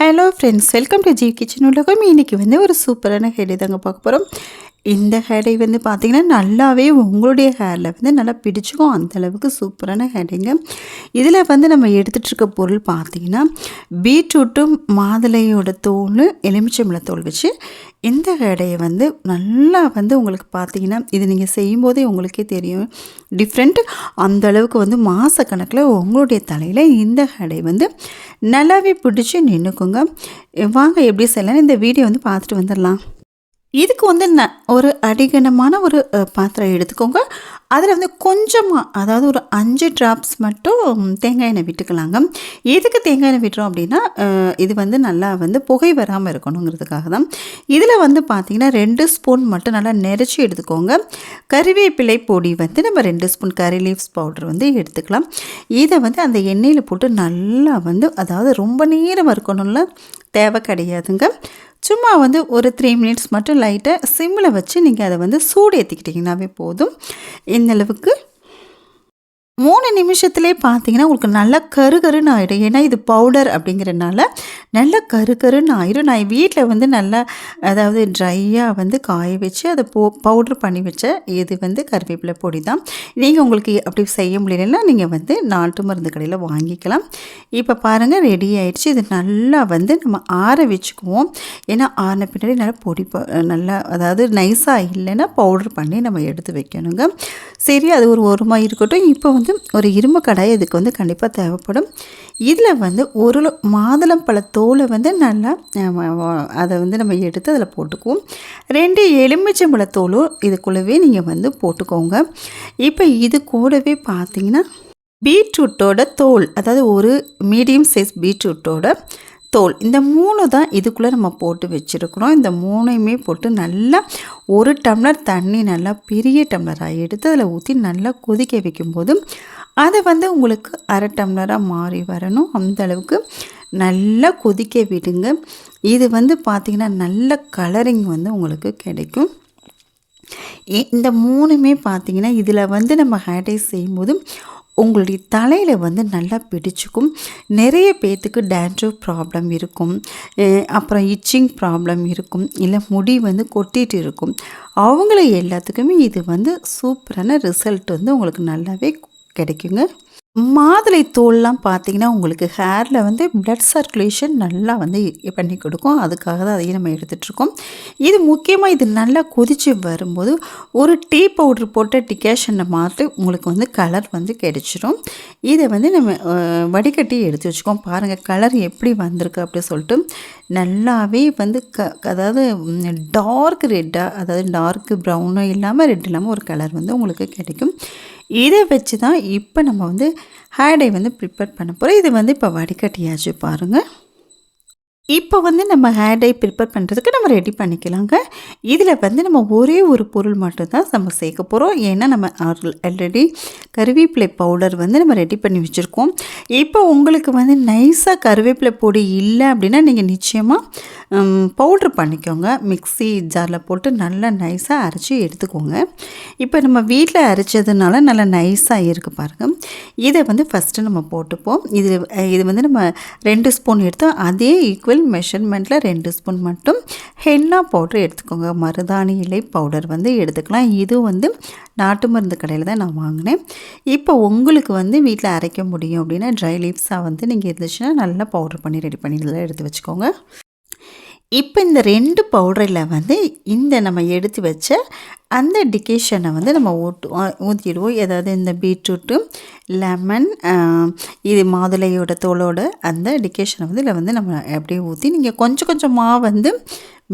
Hello friends welcome to G kitchen உலகம். இன்றைக்கி வந்து ஒரு சூப்பரான ஹெடை தாங்க பார்க்க போகிறோம் இந்த ஹேடை வந்து பார்த்திங்கன்னா நல்லாவே உங்களுடைய ஹேரில் வந்து நல்லா பிடிச்சிக்கும். அந்தளவுக்கு சூப்பரான ஹேடைங்க இதில் வந்து நம்ம எடுத்துகிட்டு இருக்க பொருள் பார்த்திங்கன்னா பீட்ரூட்டும் மாதுளையோட தோல் எலுமிச்சம்பழ தோல் வச்சு இந்த ஹேடையை வந்து நல்லா வந்து உங்களுக்கு பார்த்தீங்கன்னா இது நீங்கள் செய்யும்போதே உங்களுக்கே தெரியும். டிஃப்ரெண்ட் அந்த அளவுக்கு வந்து மாதக்கணக்கில் உங்களுடைய தலையில் இந்த ஹேடை வந்து நல்லாவே பிடிச்சி நின்றுக்குங்க வாங்க எப்படி செய்யலாம் இந்த வீடியோ வந்து பார்த்துட்டு வந்துடலாம். இதுக்கு வந்து ந ஒரு அடிகனமான ஒரு பாத்திரம் எடுத்துக்கோங்க. அதில் வந்து கொஞ்சமாக அதாவது ஒரு அஞ்சு ட்ராப்ஸ் மட்டும் தேங்காய் எண்ணெய் விட்டுக்கலாங்க. எதுக்கு தேங்காய் எண்ணெய் விட்டுறோம் அப்படின்னா இது வந்து நல்லா வந்து புகை வராமல் இருக்கணுங்கிறதுக்காக தான். இதில் வந்து பார்த்திங்கன்னா ரெண்டு ஸ்பூன் மட்டும் நல்லா நெரிச்சி எடுத்துக்கோங்க. கறிவேப்பிலை பொடி வந்து நம்ம ரெண்டு ஸ்பூன் கறி லீவ்ஸ் பவுடர் வந்து எடுத்துக்கலாம். இதை வந்து அந்த எண்ணெயில் போட்டு நல்லா வந்து அதாவது ரொம்ப நேரம் இருக்கணும்ல தேவை கிடையாதுங்க. சும்மா வந்து ஒரு த்ரீ மினிட்ஸ் மட்டும் லைட்டாக சிம்மில் வச்சு நீங்கள் அதை வந்து சூடு ஏற்றிக்கிட்டிங்கனாவே போதும் இந்தளவுக்கு மூணு நிமிஷத்துலேயே பார்த்தீங்கன்னா உங்களுக்கு நல்லா கருகருன்னு ஆகிடும் ஏன்னா இது பவுடர் அப்படிங்கிறனால நல்லா கரு கருன்னு ஆயிடும் நான் வீட்டில் வந்து நல்லா அதாவது ட்ரையாக வந்து காய வச்சு அதை போ பவுட்ரு பண்ணி வச்ச இது வந்து கருவேப்பிலை பொடி தான். நீங்கள் உங்களுக்கு அப்படி செய்ய முடியலன்னா நீங்கள் வந்து நாட்டு மருந்து கடையில் வாங்கிக்கலாம். இப்போ பாருங்கள் ரெடி ஆயிடுச்சு. இது நல்லா வந்து நம்ம ஆற வச்சுக்குவோம். ஏன்னா ஆறின பின்னாடி நல்லா பொடி ப- நல்லா அதாவது நைஸாக இல்லைன்னா பவுடர் பண்ணி நம்ம எடுத்து வைக்கணுங்க. சரி அது ஒரு உரமாக இருக்கட்டும். இப்போ வந்து ஒரு இரும்பு கடாய் இதுக்கு வந்து கண்டிப்பாக தேவைப்படும். இதில் வந்து ஒரு மாதுளம்பழ தோலை வந்து நல்லா அதை வந்து நம்ம எடுத்து அதில் போட்டுக்குவோம். ரெண்டு எலுமிச்சம்பழ தோலும் இதுக்குள்ளவே நீங்கள் வந்து போட்டுக்கோங்க. இப்போ இது கூடவே பார்த்தீங்கன்னா பீட்ரூட்டோட தோல் அதாவது ஒரு மீடியம் சைஸ் பீட்ரூட்டோட தோல். இந்த மூணு தான் இதுக்குள்ளே நம்ம போட்டு வச்சுருக்குறோம். இந்த மூணையுமே போட்டு நல்லா ஒரு டம்ளர் தண்ணி நல்லா பெரிய டம்ளராக எடுத்து அதில் ஊற்றி நல்லா கொதிக்க வைக்கும்போது அதை வந்து உங்களுக்கு அரை டம்ளராக மாறி வரணும். அந்த அளவுக்கு நல்லா கொதிக்க விடுங்க. இது வந்து பார்த்திங்கன்னா நல்ல கலரிங் வந்து உங்களுக்கு கிடைக்கும். இந்த மூணுமே பார்த்திங்கன்னா இதில் வந்து நம்ம ஹேர்டைஸ் செய்யும்போது உங்களுடைய தலையில் வந்து நல்லா பிடிச்சிக்கும். நிறைய பேர்த்துக்கு டேண்ட்ரூ ப்ராப்ளம் இருக்கும். அப்புறம் இச்சிங் ப்ராப்ளம் இருக்கும். இல்லை முடி வந்து கொட்டிகிட்டு இருக்கும். அவங்கள எல்லாத்துக்குமே இது வந்து சூப்பரான ரிசல்ட் வந்து உங்களுக்கு நல்லாவே கிடைக்குங்க. மாதுளை தோல்லாம் பார்த்தீங்கன்னா உங்களுக்கு ஹேரில் வந்து பிளட் சர்க்குலேஷன் நல்லா வந்து பண்ணி கொடுக்கும். அதுக்காக தான் அதையும் நம்ம எடுத்துகிட்ருக்கோம் இது முக்கியமாக இது நல்லா கொதித்து வரும்போது ஒரு டீ பவுடர் போட்ட டிகேஷனை மாற்றி உங்களுக்கு வந்து கலர் வந்து கிடைச்சிரும். இதை வந்து நம்ம வடிகட்டி எடுத்து வச்சுக்கோம். பாருங்கள் கலர் எப்படி வந்திருக்கு அப்படி சொல்லிட்டு நல்லாவே வந்து க அதாவது டார்க் ரெட்டாக அதாவது டார்க் ப்ரௌனும் இல்லாமல் ரெட் இல்லாமல் ஒரு கலர் வந்து உங்களுக்கு கிடைக்கும். இதை வச்சு தான் இப்போ நம்ம வந்து ஹேடை வந்து ப்ரிப்பேர் பண்ண போகிறோம் இது வந்து இப்போ வடிகட்டியாச்சு பாருங்கள் இப்போ வந்து நம்ம ஹேர் டை ப்ரிப்பேர் பண்ணுறதுக்கு நம்ம ரெடி பண்ணிக்கலாங்க. இதில் வந்து நம்ம ஒரே ஒரு பொருள் மட்டும்தான் நம்ம சேர்க்க போகிறோம். ஏன்னா நம்ம ஆல்ரெடி கருவேப்பிலை பவுடர் வந்து நம்ம ரெடி பண்ணி வச்சுருக்கோம். இப்போ உங்களுக்கு வந்து நைஸாக கருவேப்பிலை பொடி இல்லை அப்படின்னா நீங்கள் நிச்சயமாக பவுட்ரு பண்ணிக்கோங்க. மிக்ஸி ஜாரில் போட்டு நல்லா நைஸாக அரைச்சி எடுத்துக்கோங்க. இப்போ நம்ம வீட்டில் அரைச்சதுனால நல்லா நைஸாக இருக்குது பாருங்கள் இதை வந்து ஃபஸ்ட்டு நம்ம போட்டுப்போம். இது இது வந்து நம்ம ரெண்டு ஸ்பூன் எடுத்தோம் அதே ஈக்குவல் மெஷர்மெண்ட்டில் ரெண்டு ஸ்பூன் மட்டும் ஹென்னா பவுடர் எடுத்துக்கோங்க. மருதாணி இலை பவுடர் வந்து எடுத்துக்கலாம். இது வந்து நாட்டு மருந்து கடையில் தான் நான் வாங்கினேன். இப்போ உங்களுக்கு வந்து வீட்டில் அரைக்க முடியும் அப்படின்னா ட்ரை லீவ்ஸாக வந்து நீங்கள் இருந்துச்சுன்னா நல்லா பவுடர் பண்ணி ரெடி பண்ணி இதெல்லாம் எடுத்து வச்சுக்கோங்க. இப்போ இந்த ரெண்டு பவுடரில் வந்து இந்த நம்ம எடுத்து வச்ச அந்த டிகேஷனை வந்து நம்ம ஊட்டு ஊற்றிடுவோம் ஏதாவது இந்த பீட்ரூட்டு லெமன் இது மாதுளையோட தோலோட அந்த டிகேஷனை வந்து இதில் வந்து நம்ம அப்படியே ஊற்றி நீங்கள் கொஞ்சம் கொஞ்சமாக வந்து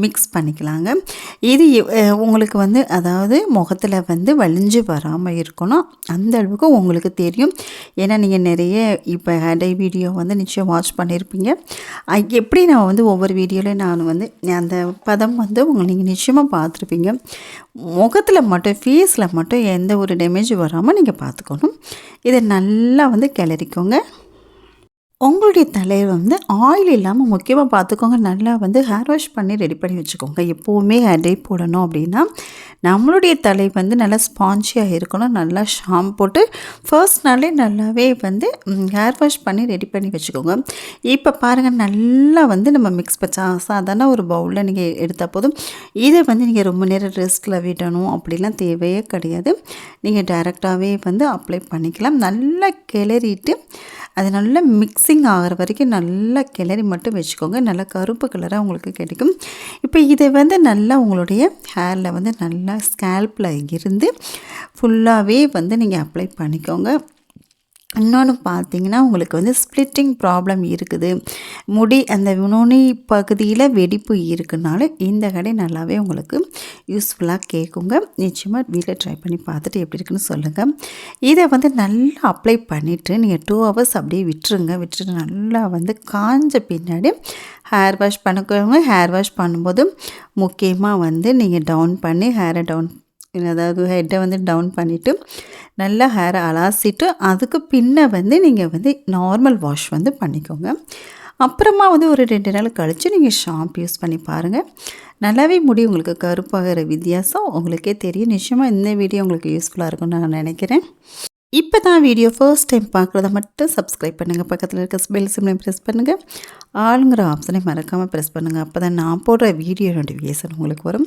மிக்ஸ் பண்ணிக்கலாங்க. இது உங்களுக்கு வந்து அதாவது முகத்தில் வந்து வலிஞ்சு வராமல் இருக்கணும். அந்த அளவுக்கு உங்களுக்கு தெரியும். ஏன்னா நீங்கள் நிறைய இப்போ ஹேடை வீடியோ வந்து நிச்சயம் வாட்ச் பண்ணியிருப்பீங்க எப்படி நான் வந்து ஒவ்வொரு வீடியோலையும் நான் வந்து அந்த பதம் வந்து உங்களை நீங்கள் நிச்சயமாக பார்த்துருப்பீங்க. முகத்தில் மட்டும் ஃபேஸில் மட்டும் எந்த ஒரு டேமேஜ் வராமல் நீங்கள் பார்த்துக்கணும். இதை நல்லா வந்து கிளறிக்கோங்க. உங்களுடைய தலையை வந்து ஆயில் இல்லாமல் முக்கியமாக பார்த்துக்கோங்க. நல்லா வந்து ஹேர் வாஷ் பண்ணி ரெடி பண்ணி வச்சுக்கோங்க. எப்போவுமே ஹேர் டே போடணும் அப்படின்னா நம்மளுடைய தலை வந்து நல்லா ஸ்பாஞ்சியாக இருக்கணும். நல்லா ஷாம் போட்டு ஃபர்ஸ்ட் நாளே நல்லாவே வந்து ஹேர் வாஷ் பண்ணி ரெடி பண்ணி வச்சுக்கோங்க. இப்போ பாருங்கள் நல்லா வந்து நம்ம மிக்ஸ் பச்சா சாதாரண ஒரு பவுலில் நீங்கள் எடுத்தால் போதும். இதை வந்து நீங்கள் ரொம்ப நேரம் ரெஸ்ட்டில் விடணும். அப்படிலாம் தேவையே கிடையாது. நீங்கள் டைரெக்டாகவே வந்து அப்ளை பண்ணிக்கலாம். நல்லா கிளறிட்டு அது நல்லா மிக்சிங் ஆகிற வரைக்கும் நல்லா கிளறி மட்டும் வச்சுக்கோங்க. நல்லா கருப்பு கலராக உங்களுக்கு கிடைக்கும். இப்போ இதை வந்து நல்லா உங்களுடைய ஹேரில் வந்து நல்லா ஸ்கேல்பில் இருந்து ஃபுல்லாகவே வந்து நீங்கள் அப்ளை பண்ணிக்கோங்க. இன்னொன்று பார்த்தீங்கன்னா உங்களுக்கு வந்து ஸ்ப்ளிட்டிங் ப்ராப்ளம் இருக்குது. முடி அந்த நுனி பகுதியில் வெடிப்பு இருக்குனால இந்த கடை நல்லாவே உங்களுக்கு யூஸ்ஃபுல்லாக கேட்குங்க நிச்சயமாக வீட்டில் ட்ரை பண்ணி பார்த்துட்டு எப்படி இருக்குன்னு சொல்லுங்கள் இதை வந்து நல்லா அப்ளை பண்ணிவிட்டு நீங்கள் டூ ஹவர்ஸ் அப்படியே விட்டுருங்க. விட்டுட்டு நல்லா வந்து காஞ்ச பின்னாடி ஹேர் வாஷ் பண்ணிக்கோங்க ஹேர் வாஷ் பண்ணும்போது முக்கியமாக வந்து நீங்கள் டவுன் பண்ணி ஹேரை டவுன் அதாவது ஹெட்டை வந்து டவுன் பண்ணிவிட்டு நல்லா ஹேரை அலாசிட்டு அதுக்கு பின்ன வந்து நீங்கள் வந்து நார்மல் வாஷ் வந்து பண்ணிக்கோங்க. அப்புறமா வந்து ஒரு ரெண்டு நாள் கழித்து நீங்கள் ஷாம்பு யூஸ் பண்ணி பாருங்கள் நல்லாவே முடி உங்களுக்கு கருப்பாகிற வித்தியாசம் உங்களுக்கே தெரியும். நிச்சயமாக இந்த வீடியோ உங்களுக்கு யூஸ்ஃபுல்லாக இருக்கும்னு நான் நினைக்கிறேன். இப்போ தான் வீடியோ ஃபர்ஸ்ட் டைம் பார்க்குறத மட்டும் சப்ஸ்கிரைப் பண்ணுங்கள் பக்கத்தில் இருக்க பெல் சிம்லையும் ப்ரெஸ் பண்ணுங்கள் ஆளுங்கிற ஆப்ஷனை மறக்காமல் ப்ரெஸ் பண்ணுங்கள் அப்போ தான் நான் போடுற வீடியோ நோட்டிஃபிகேஷன் உங்களுக்கு வரும்.